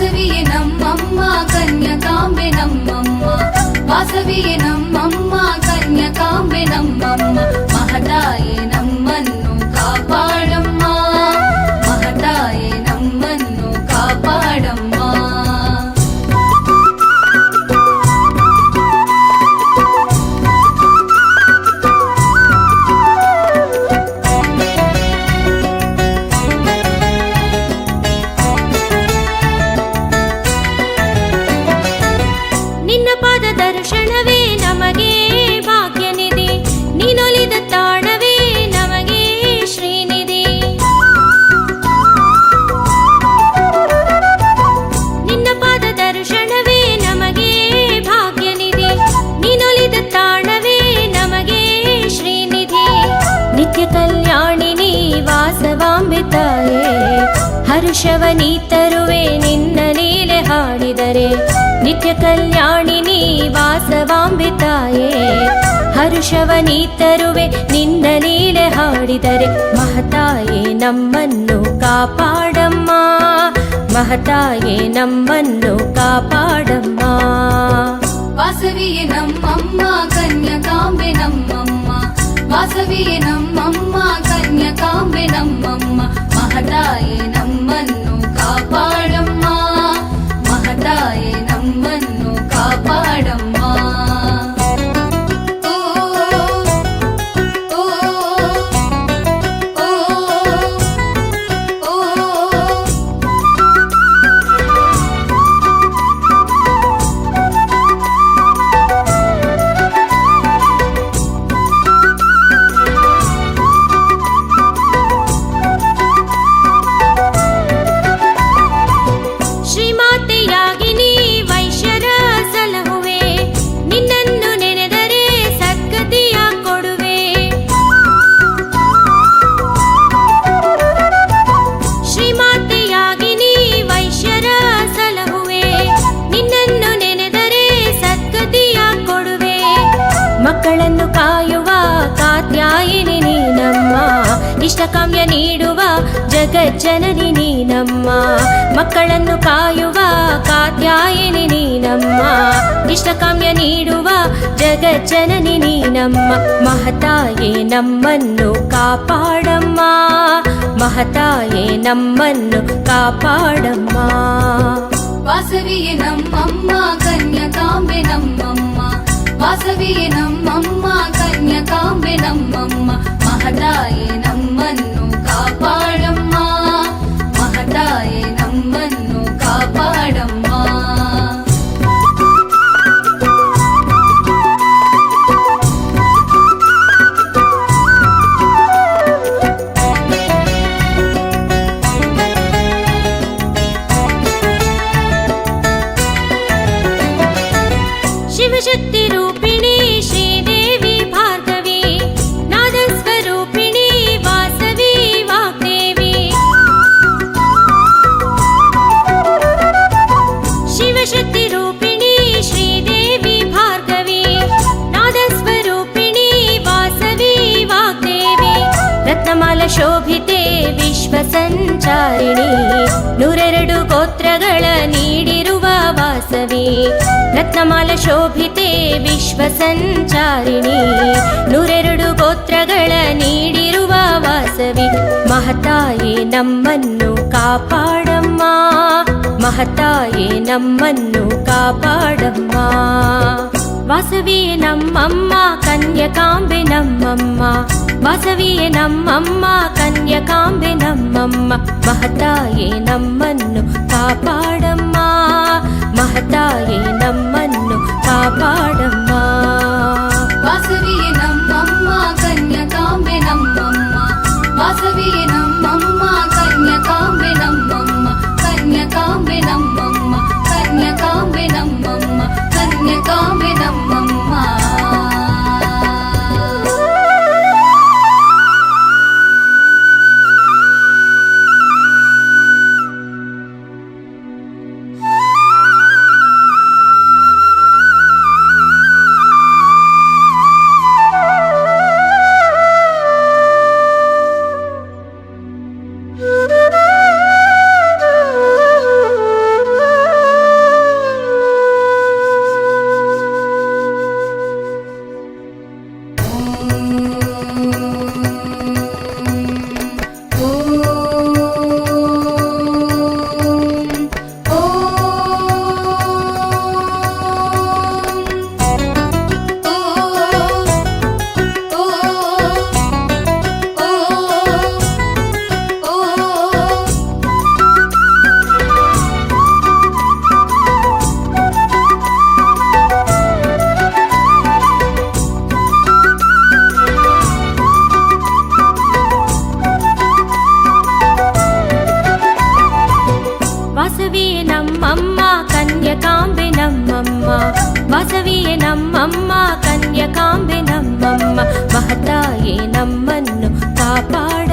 ವಾಸವಿಯೇ ನಮ್ಮಮ್ಮ ಕನ್ಯಕಾಂಬೆ ನಮ್ಮಮ್ಮ ವಾಸವಿಯೇ ನಮ್ಮಮ್ಮ ಕನ್ಯಕಾಂಬೆ ಹರ್ಷವನಿ ತರುವೆ ನಿನ್ನ ನೀಲೆ ಹಾಡಿದರೆ. ನಿತ್ಯ ಕಲ್ಯಾಣಿನಿ ವಾಸವಾಂಬೆ ತಾಯೇ ನೀ ತರುವೆ ನಿನ್ನ ನೀಲೆ ಹಾಡಿದರೆ. ಮಹತಾಯೇ ನಮ್ಮನ್ನು ಕಾಪಾಡಮ್ಮ. ಮಹತಾಯೇ ನಮ್ಮನ್ನು ಕಾಪಾಡಮ್ಮ. ವಾಸವಿಯೇ ನಮ್ಮಮ್ಮ, ಕನ್ಯಕಾಂಬೆ ನಮ್ಮಮ್ಮ. ವಾಸವಿಯೇ ನಮ್ಮಮ್ಮ, ಕನ್ಯಕಾಂಬೆ ನಮ್ಮಮ್ಮ. ಇಷ್ಟಕಾಮ್ಯ ನೀಡುವ ಜಗಜ್ಜನನಿ ನೀನಮ್ಮ. ಮಕ್ಕಳನ್ನು ಕಾಯುವ ಕಾತ್ಯಾಯಿನಿ ನೀನಮ್ಮ. ಇಷ್ಟಕಾಮ್ಯ ನೀಡುವ ಜಗಜ್ಜನನಿ ನೀನಮ್ಮ. ಮಹತಾಯೇ ನಮ್ಮನ್ನು ಕಾಪಾಡಮ್ಮ. ಮಹತಾಯೇ ನಮ್ಮನ್ನು ಕಾಪಾಡಮ್ಮ. ವಾಸವಿಯೇ ನಮ್ಮಮ್ಮ ಕನ್ಯಕಾಂಬೆ ನಮ್ಮಮ್ಮ. ವಾಸವಿಯೇ ನಮ್ಮಮ್ಮ ಕನ್ಯಕಾಂಬೆ ನಮ್ಮಮ್ಮ ಮಹತಾಯೇ ನಮ್ಮನ್ನು ಕಾಪಾಡಮ್ಮ ಶೋಭಿತೆ ವಿಶ್ವ ಸಂಚಾರಿಣಿ ನೂರೆರಡು ಗೋತ್ರಗಳ ನೀಡಿರುವ ವಾಸವಿ. ರತ್ನಮಾಲ ಶೋಭಿತೆ ವಿಶ್ವ ಸಂಚಾರಿಣಿ ನೂರೆರಡು ಗೋತ್ರಗಳ ನೀಡಿರುವ ವಾಸವಿ. ಮಹತಾಯೇ ನಮ್ಮನ್ನು ಕಾಪಾಡಮ್ಮ. ಮಹತಾಯೇ ನಮ್ಮನ್ನು ಕಾಪಾಡಮ್ಮ. ವಾಸವಿ ನಮ್ಮಮ್ಮ, ಕನ್ಯಕಾಂಬೆ ನಮ್ಮಮ್ಮ. ವಾಸವಿಯೇ ನಮ್ಮಮ್ಮ ಕನ್ಯಕಾಂಬೆ ನಮ್ಮಮ್ಮ ಮಹತಾಯೇ ನಮ್ಮನ್ನು ಕಾಪಾಡಮ್ಮ ಮಹತಾಯೇ ನಮ್ಮನ್ನು ಕಾಪಾಡಮ್ಮ ವಾಸವಿಯೇ తాయే నమ్మన్ను కాపాడు